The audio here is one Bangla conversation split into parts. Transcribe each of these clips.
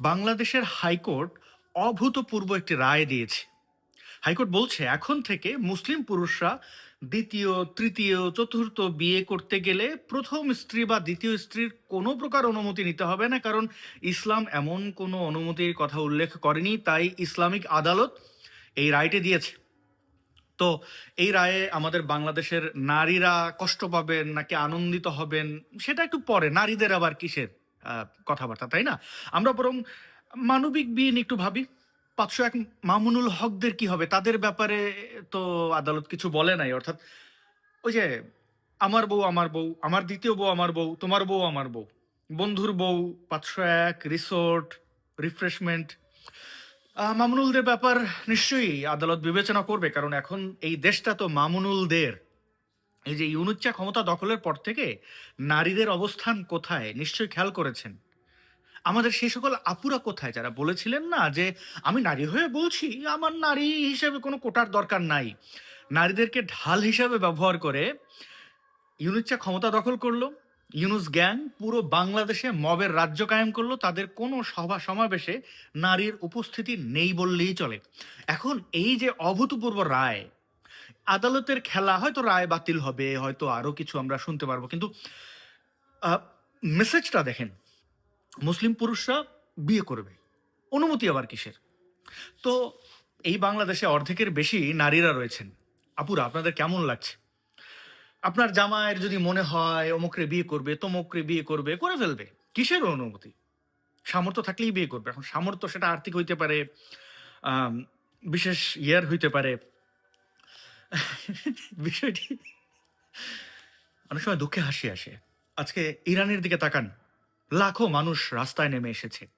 বাংলাদেশের হাইকোর্ট অভূতপূর্ব একটি রায় দিয়েছে। হাইকোর্ট বলছে, এখন থেকে মুসলিম পুরুষরা দ্বিতীয়, তৃতীয়, চতুর্থ বিয়ে করতে গেলে প্রথম স্ত্রী বা দ্বিতীয় স্ত্রীর কোনো প্রকার অনুমতি নিতে হবে না, কারণ ইসলাম এমন কোনো অনুমতির কথা উল্লেখ করেনি, তাই ইসলামিক আদালত এই রায়টি দিয়েছে। তো এই রায়ে আমাদের বাংলাদেশের নারীরা কষ্ট পাবেন নাকি আনন্দিত হবেন, সেটা একটু পরে, নারীদের আবার কিসের? কথাবার্তা, তাই না? আমরা বরং মানবিক বিয়ে একটু ভাবি। পাঁচশো এক মামুনুল হকদের কি হবে? তাদের ব্যাপারে তো আদালত কিছু বলে নাই। অর্থাৎ ওই যে, আমার বউ আমার বউ, আমার দ্বিতীয় বউ, আমার বউ, তোমার বউ, আমার বউ, বন্ধুর বউ পাঁচশো এক রিসোর্ট রিফ্রেশমেন্ট মামুনুলদের ব্যাপার নিশ্চয়ই আদালত বিবেচনা করবে, কারণ এখন এই দেশটা তো মামুনুলদের। এই যে ইউনুচ্চা ক্ষমতা দখলের পর থেকে নারীদের অবস্থান কোথায় নিশ্চয়ই খেয়াল করেছেন? আমাদের সেই সকল আপুরা কোথায়? যারা বলেছিলেন না যে আমি নারী হয়ে বলছি, আমার নারী হিসেবে কোনো কোটার দরকার নাই। নারীদেরকে ঢাল হিসাবে ব্যবহার করে ইউনুচ্চা ক্ষমতা দখল করল। ইউনুস গ্যাং পুরো বাংলাদেশে মবের রাজ্য কায়েম করল। তাদের কোনো সভা সমাবেশে নারীর উপস্থিতি নেই বললেই চলে। এখন এই যে অভূতপূর্ব রায় আদালতের খেলা হয়তো রায় বাতিল হবে, হয়তো আরও কিছু আমরা শুনতে পারব। কিন্তু মেসেজটা দেখেন। মুসলিম পুরুষরা বিয়ে করবে। অনুমতি আবার কিসের? তো এই বাংলাদেশে অর্ধেকের বেশি নারীরা রয়েছেন। আপুরা, আপনাদের কেমন লাগছে? আপনার জামাইয়ের যদি মনে হয়, অমুকরে বিয়ে করবে, তমুকরে বিয়ে করবে, করে ফেলবে। কিসের অনুমতি? সামর্থ্য থাকলেই বিয়ে করবে। এখন সামর্থ্য সেটা আর্থিক হইতে পারে বিশেষ ইয়ার হইতে পারে। বিষয়টি অনেক সময় দুঃখে হাসি আসে। আজকে ইরানের দিকে তাকান। লাখো মানুষ রাস্তায় নেমে এসেছে।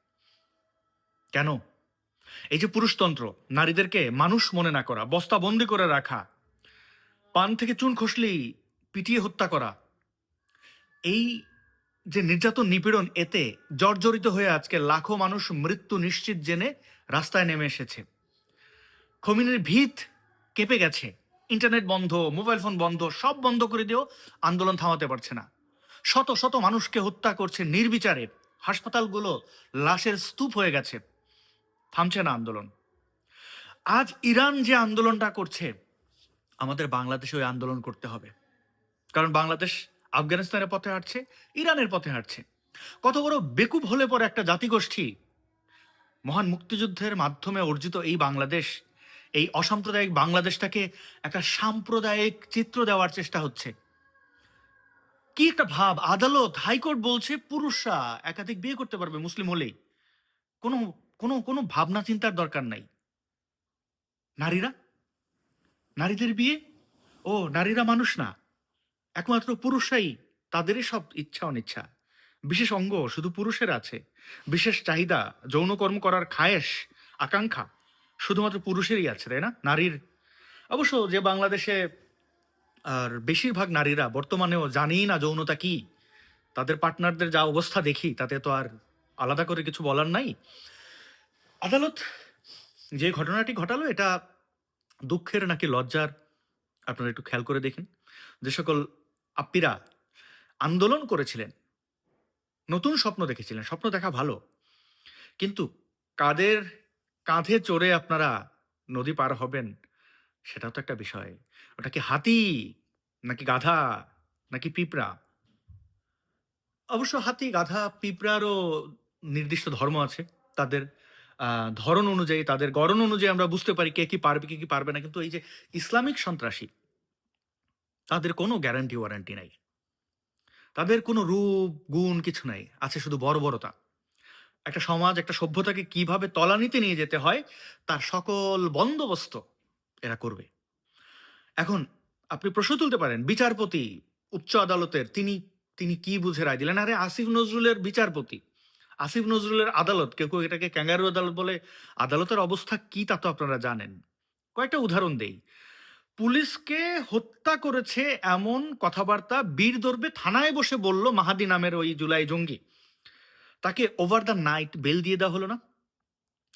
কেন? এই যে পুরুষতন্ত্র, নারীদেরকে মানুষ মনে না করা বস্তাবন্দি করে রাখা, পান থেকে চুন খসলেই পিটিয়ে হত্যা করা, এই যে নির্যাতন নিপীড়ন এতে জর্জরিত হয়ে আজকে লাখো মানুষ মৃত্যু নিশ্চিত জেনে রাস্তায় নেমে এসেছে। খমিনের ভিত কেঁপে গেছে। ইন্টারনেট বন্ধ, মোবাইল ফোন বন্ধ, সব বন্ধ করে দিয়েও আন্দোলন থামাতে পারছে না। শত শত মানুষকে হত্যা করছে নির্বিচারে। হাসপাতালগুলো লাশের স্তূপ হয়ে গেছে। থামছে না আন্দোলন। আজ ইরান যে আন্দোলনটা করছে, আমাদের বাংলাদেশে ওই আন্দোলন করতে হবে। কারণ বাংলাদেশ আফগানিস্তানের পথে হাঁটছে, ইরানের পথে হাঁটছে। কত বড় বেকুব হলে পরে একটা জাতিগোষ্ঠী মহান মুক্তিযুদ্ধের মাধ্যমে অর্জিত এই বাংলাদেশ এই অসাম্প্রদায়িক বাংলাদেশটাকে একটা সাম্প্রদায়িক চিত্র দেওয়ার চেষ্টা হচ্ছে। কি একটা ভাব, আদালত, হাইকোর্ট বলছে পুরুষরা একাধিক বিয়ে করতে পারবে, মুসলিম হলেই। কোনো কোনো কোনো ভাবনা চিন্তার দরকার নাই। নারীরা? নারীদের বিয়ে? ও, নারীরা মানুষ না। একমাত্র পুরুষরাই তাদেরই সব ইচ্ছা অনিচ্ছা। বিশেষ অঙ্গ শুধু পুরুষের আছে। বিশেষ চাহিদা যৌনকর্ম করার খায়েশ, আকাঙ্ক্ষা। শুধুমাত্র পুরুষেরই আছে, তাই না? নারীর। অবশ্য যে বাংলাদেশে আর বেশিরভাগ নারীরা বর্তমানেও জানেই না যৌনতা কি, তাদের পার্টনারদের যা অবস্থা দেখি, তাতে তো আর আলাদা করে কিছু বলার নাই। আদালত যে ঘটনাটি ঘটালো, এটা দুঃখের নাকি লজ্জার? আপনারা একটু খেয়াল করে দেখেন। যে সকল আপ্পীরা আন্দোলন করেছিলেন, নতুন স্বপ্ন দেখেছিলেন, স্বপ্ন দেখা ভালো। কিন্তু কাদের কাঁধে চড়ে আপনারা নদী পার হবেন, সেটাও তো একটা বিষয়। ওটা কি হাতি? নাকি গাধা? নাকি পিঁপড়া? অবশ্য হাতি, গাধা, পিঁপড়ারও নির্দিষ্ট ধর্ম আছে। তাদের ধরন অনুযায়ী, তাদের গড়ন অনুযায়ী আমরা বুঝতে পারি কে কি পারবে, কে কি পারবে না। কিন্তু এই যে ইসলামিক সন্ত্রাসী, তাদের কোনো গ্যারান্টি ওয়ারান্টি নাই। তাদের কোনো রূপ, গুণ কিছু নাই। আছে শুধু বর্বরতা। একটা সমাজ, একটা সভ্যতাকে কীভাবে তলানিতে নিয়ে যেতে হয়, তার সকল বন্দোবস্ত এরা করবে। এখন আপনি প্রশ্ন তুলতে পারেন, বিচারপতি, উচ্চ আদালতের তিনি তিনি কি বুঝে রায় দিলেন? আরে আসিফ নজরুলের বিচারপতি। আসিফ নজরুলের আদালত, কেউ কেউ এটাকে ক্যাঙ্গারু আদালত বলে। আদালতের অবস্থা কি তা তো আপনারা জানেন। কয়েকটা উদাহরণ দেই। পুলিশকে হত্যা করেছে এমন কথাবার্তা বীর দর্বে থানায় বসে বলল মাহাদি নামের ওই জুলাই জঙ্গি। তাকে ওভার দ্য নাইট বেল দিয়ে দেওয়া হলো না।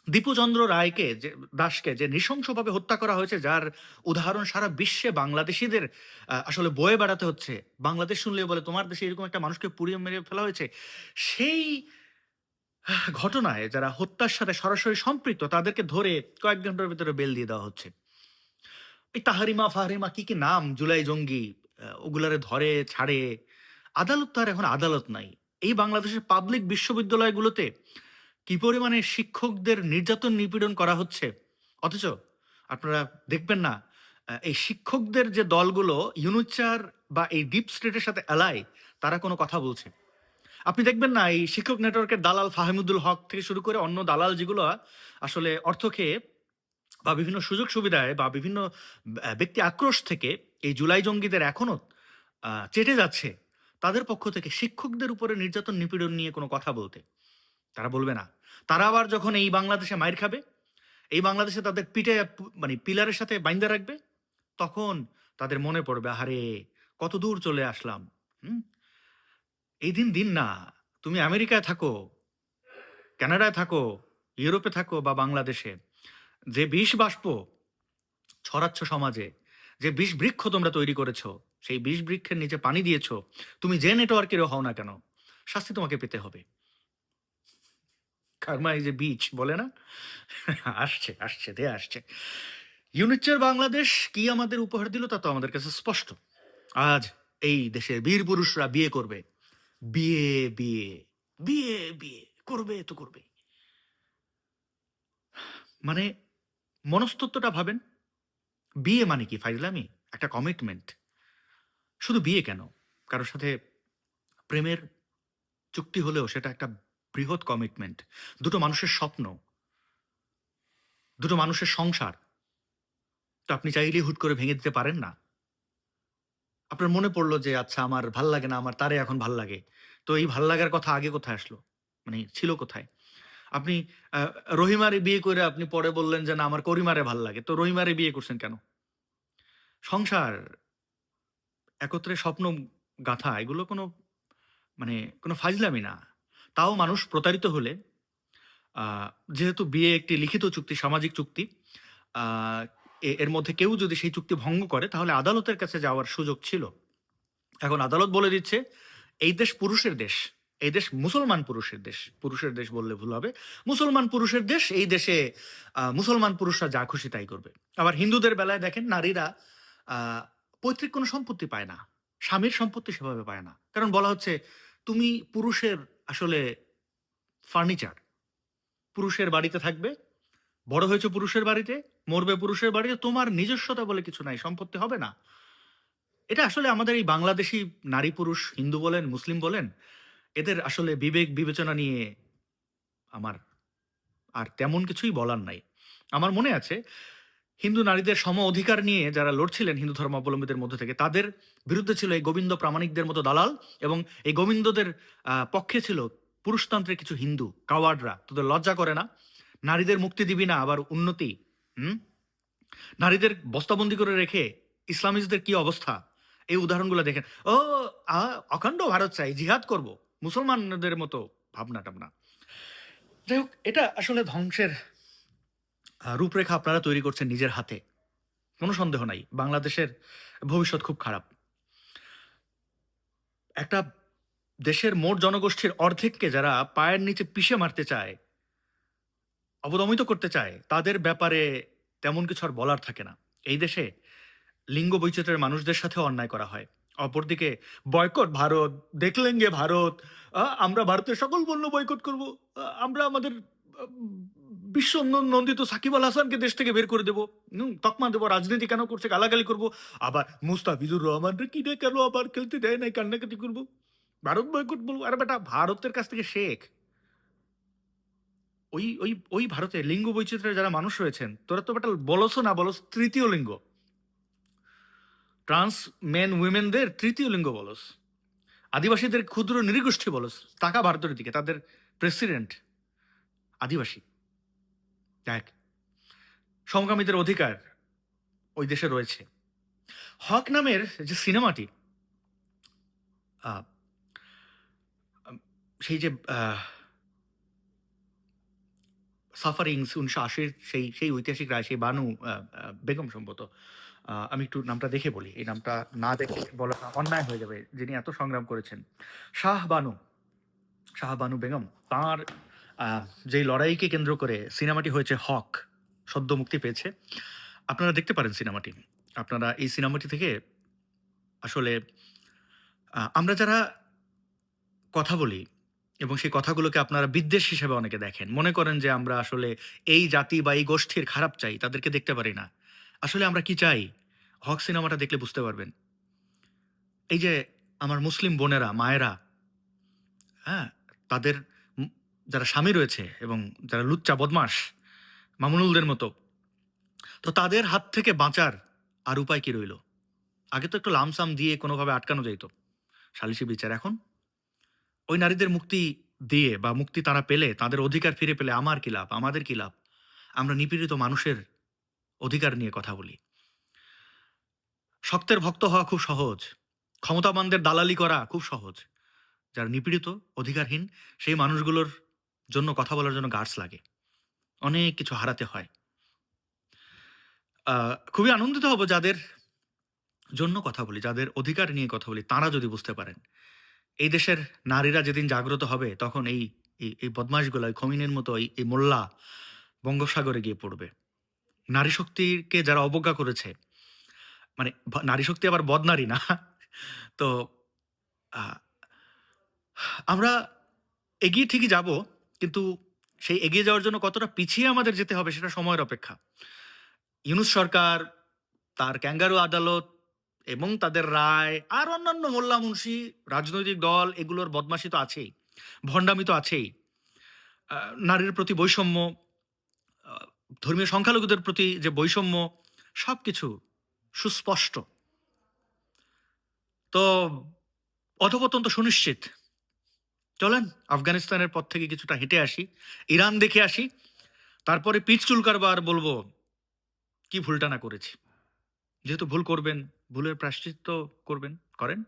দীপুচন্দ্র রায়কে যে, দাসকে যে নৃশংসভাবে হত্যা করা হয়েছে, যার উদাহরণ সারা বিশ্বে বাংলাদেশিদের আসলে বয়ে বেড়াতে হচ্ছে। বাংলাদেশ শুনলে বলে, তোমার দেশে এরকম একটা মানুষকে পুড়িয়ে মেরে ফেলা হয়েছে? সেই ঘটনায় যারা হত্যার সাথে সরাসরি সম্পৃক্ত, তাদেরকে ধরে কয়েক ঘণ্টার ভিতরে বেল দিয়ে দেওয়া হচ্ছে। এই তাহারিমা, ফাহারিমা কি কি নাম, জুলাই জঙ্গি ওগুলারে ধরে, ছাড়ে? আদালত তো আর এখন আদালত নাই। এই বাংলাদেশের পাবলিক বিশ্ববিদ্যালয়গুলোতে কি পরিমাণে শিক্ষকদের নির্যাতন নিপীড়ন করা হচ্ছে? অথচ আপনারা দেখবেন না এই শিক্ষকদের যে দলগুলো ইউনুচার বা এই ডিপ স্টেটের সাথে এলাই তারা কোনো কথা বলছে। আপনি দেখবেন না এই শিক্ষক নেটওয়ার্কের দালাল ফাহিমুদ্দুল হক থেকে শুরু করে অন্য দালাল যেগুলো আসলে অর্থ খেয়ে বা বিভিন্ন সুযোগ সুবিধায় বা বিভিন্ন ব্যক্তি আক্রোশ থেকে এই জুলাই জঙ্গিদের এখনও আহ, চেটে যাচ্ছে। তাদের পক্ষ থেকে শিক্ষকদের উপরে নির্যাতন, নিপীড়ন নিয়ে কোনো কথা বলতে। তারা বলবে না। তারা আবার যখন এই বাংলাদেশে মাইর খাবে, এই বাংলাদেশে তাদের পিঠে মানে পিলারের সাথে বাইন্দা রাখবে, তখন তাদের মনে পড়বে আরে কত দূর চলে আসলাম। হুম? এই দিন দিন না, তুমি আমেরিকায় থাকো, কানাডায় থাকো, ইউরোপে থাকো বা বাংলাদেশে, যে বিষ বাষ্প ছড়াচ্ছ সমাজে যে বিষ বৃক্ষ তোমরা তৈরি করেছ, সেই বিষ বৃক্ষের নিচে পানি দিয়েছ, তুমি যে নেটওয়ার্কেরও হও না কেন? শাস্তি তোমাকে পেতে হবে। কারমা, এই যে বিচ বলে না? আসছে আসছে, দে আসছে। ইউনিচার বাংলাদেশ কি আমাদের উপহার দিল তা তো আমাদের কাছে স্পষ্ট। আজ এই দেশের বীর পুরুষরা বিয়ে করবে। বিয়ে বিয়ে বিয়ে বিয়ে, করবে তো করবে মানে মনস্তত্বটা ভাবেন? বিয়ে মানে কি ফাইজলামি একটা কমিটমেন্ট শুধু বিয়ে কেন? কারোর সাথে প্রেমের চুক্তি হলেও সেটা একটা বৃহৎ কমিটমেন্ট দুটো মানুষের স্বপ্ন, দুটো মানুষের সংসার। তো আপনি চাইলেই হুট করে ভেঙে দিতে পারেন না। আপনার মনে পড়ল যে আচ্ছা আমার ভালো লাগে না, আমার তারে এখন ভালো লাগে। তো এই ভালো লাগার কথা আগে কোথায় আসলো? মানে ছিল কোথায়? আপনি রহিমারে বিয়ে করে আপনি পরে বললেন যে, না, আমার করিমারে ভালো লাগে। তো রহিমারে বিয়ে করছেন কেন? সংসার, একত্রে স্বপ্ন গাথা, এগুলো কোনো মানে কোনো ফাজলামি না। তাও মানুষ প্রতারিত হলে যেহেতু বিয়ে একটি লিখিত চুক্তি, সামাজিক চুক্তি এ- এর মধ্যে কেউ যদি সেই চুক্তি ভঙ্গ করে, তাহলে আদালতের কাছে যাওয়ার সুযোগ ছিল। এখন আদালত বলে দিচ্ছে, এই দেশ পুরুষের দেশ, এই দেশ মুসলমান পুরুষের দেশ। পুরুষের দেশ বললে ভুল হবে। মুসলমান পুরুষের দেশ, এই দেশে মুসলমান পুরুষরা যা খুশি তাই করবে। আবার হিন্দুদের বেলায় দেখেন, নারীরা পৈতৃক কোনো সম্পত্তি পায় না। স্বামীর সম্পত্তি সেভাবে পায় না। কারণ বলা হচ্ছে, তুমি পুরুষের আসলে ফার্নিচার পুরুষের বাড়িতে থাকবে, বড় হয়েছে পুরুষের বাড়িতে, মরবে পুরুষের বাড়িতে, তোমার নিজস্বতা বলে কিছু নাই, সম্পত্তি হবে না। এটা আসলে আমাদের এই বাংলাদেশি নারী পুরুষ, হিন্দু বলেন, মুসলিম বলেন, এদের আসলে বিবেক বিবেচনা নিয়ে আমার আর তেমন কিছুই বলার নাই। আমার মনে আছে হিন্দু নারীদের সম অধিকার নিয়ে যারা লড়ছিলেন হিন্দু ধর্মাবলম্বীদের মধ্যে থেকে, তাদের বিরুদ্ধে ছিল এই গোবিন্দ প্রামাণিকদের মতো দালাল এবং এই গোবিন্দদের পক্ষে ছিল পুরুষতন্ত্রের কিছু হিন্দু, কাওয়ার্ডরা। তোদের লজ্জা করে না? নারীদের মুক্তি দিবি না, আবার উন্নতি, হুম? নারীদের বস্তাবন্দি করে রেখে ইসলামিস্টদের কি অবস্থা? এই উদাহরণগুলো দেখেন। ও অখণ্ড ভারত চাই, জিহাদ করব, মুসলমানদের মতো ভাবনা টাবনা যাই হোক, এটা আসলে ধ্বংসের রূপরেখা আপনারা তৈরি করছেন নিজের হাতে। কোনো সন্দেহ নাই, বাংলাদেশের ভবিষ্যৎ খুব খারাপ। একটা দেশের মোট জনগোষ্ঠীর অর্ধেককে যারা পায়ের নিচে পিষে মারতে চায়, অবদমিত করতে চায়, তাদের ব্যাপারে তেমন কিছু আর বলার থাকে না। এই দেশে লিঙ্গ বৈচিত্র্যের মানুষদের সাথে অন্যায় করা হয়। অপরদিকে বয়কট ভারত, দেখলেন গে ভারত আমরা ভারতের সকল পণ্য বয়কট করব আমরা আমাদের বিশ্ব নন্দিত সাকিব আল হাসানকে দেশ থেকে বের করে দেবো। তকমা দেবো, রাজনীতি কেন করছে, গালাগালি করব? আবার মুস্তাফিজুর রহমানরে কি রে কেন আবার খেলতে দেয় নাই, কান্নাকাটি করব। ভারত বয়কট বলব। আরে বেটা, ভারতের কাছ থেকে শেখ। ওই ওই ওই ভারতে লিঙ্গ বৈচিত্র্যের যারা মানুষ রয়েছেন, তোরা তো বেটা বলসও না বলস, তৃতীয় লিঙ্গ। ট্রান্স মেন উইমেনদের তৃতীয় লিঙ্গ বলস। আদিবাসীদের ক্ষুদ্র নৃগোষ্ঠী বলস। তাকা ভারতের দিকে, তাদের প্রেসিডেন্ট। আদিবাসী। দেখ, সমকামীদের অধিকার ওই দেশে রয়েছে। হক নামের যে সিনেমাটি সেই যে সাফারিংস উনিশশো আশির সেই সেই ঐতিহাসিক রায়, সেই বানু বেগম সম্ভবত আমি একটু নামটা দেখে বলি। এই নামটা না দেখে বলা অন্যায় হয়ে যাবে, যিনি এত সংগ্রাম করেছেন। শাহ বানু শাহ বানু বেগম, তাঁর যেই লড়াইকে কেন্দ্র করে সিনেমাটি হয়েছে হক, সদ্য মুক্তি পেয়েছে। আপনারা দেখতে পারেন সিনেমাটি। আপনারা এই সিনেমাটি থেকে আসলে আমরা যারা কথা বলি এবং সেই কথাগুলোকে আপনারা বিদ্বেষ হিসেবে অনেকে দেখেন, মনে করেন যে আমরা আসলে এই জাতি বা এই গোষ্ঠীর খারাপ চাই, তাদেরকে দেখতে পারি না। আসলে আমরা কি চাই? হক সিনেমাটা দেখলে বুঝতে পারবেন। এই যে আমার মুসলিম বোনেরা, মায়েরা হ্যাঁ তাদের যারা স্বামী রয়েছে এবং যারা লুচ্চা বদমাস মামুনুলদের মতো, তো তাদের হাত থেকে বাঁচার আর উপায় কি রইল? আগে তো একটু লামসাম দিয়ে কোনোভাবে আটকানো যাইত। সালিসি বিচার এখন? ওই নারীদের মুক্তি দিয়ে বা মুক্তি তারা পেলে, তাদের অধিকার ফিরে পেলে আমার কি লাভ, আমাদের কি লাভ? আমরা নিপীড়িত মানুষের অধিকার নিয়ে কথা বলি। শক্তের ভক্ত হওয়া খুব সহজ। ক্ষমতাবানদের দালালি করা খুব সহজ। যারা নিপীড়িত, অধিকারহীন, সেই মানুষগুলোর জন্য কথা বলার জন্য গার্ডস লাগে। অনেক কিছু হারাতে হয়। খুবই আনন্দিত হব যাদের জন্য কথা বলি, যাদের অধিকার নিয়ে কথা বলি, তারা যদি বুঝতে পারেন। এই দেশের নারীরা যেদিন জাগ্রত হবে, তখন এই, এই- বদমাশগুলো খমিনের মতো এই মোল্লা বঙ্গোপসাগরে গিয়ে পড়বে। নারী শক্তিকে যারা অবজ্ঞা করেছে মানে নারী শক্তি আবার বদনারী না। তো আমরা এগিয়ে ঠিকই যাব। কিন্তু সেই এগিয়ে যাওয়ার জন্য কতটা পিছিয়ে আমাদের যেতে হবে সেটা সময়ের অপেক্ষা। ইউনুস সরকার, তার ক্যাঙ্গারু আদালত এবং তাদের রায় আর অন্যান্য মোল্লা মুন্সি রাজনৈতিক দল এগুলোর বদমাশি তো আছেই, ভণ্ডামি তো আছেই। নারীর প্রতি বৈষম্য ধর্মীয় সংখ্যালঘুদের প্রতি যে বৈষম্য সব কিছু সুস্পষ্ট। তো অধপতন তো সুনিশ্চিত। চলেন আফগানিস্তানের পর থেকে কিছুটা হেঁটে আসি, ইরান দেখে আসি, তারপরে পিচ চুলকারবার বলব, কি ভুলটা না করেছি? যেহেতু ভুল করবেন, ভুলের প্রাশ্চিত্য করবেন, করেন।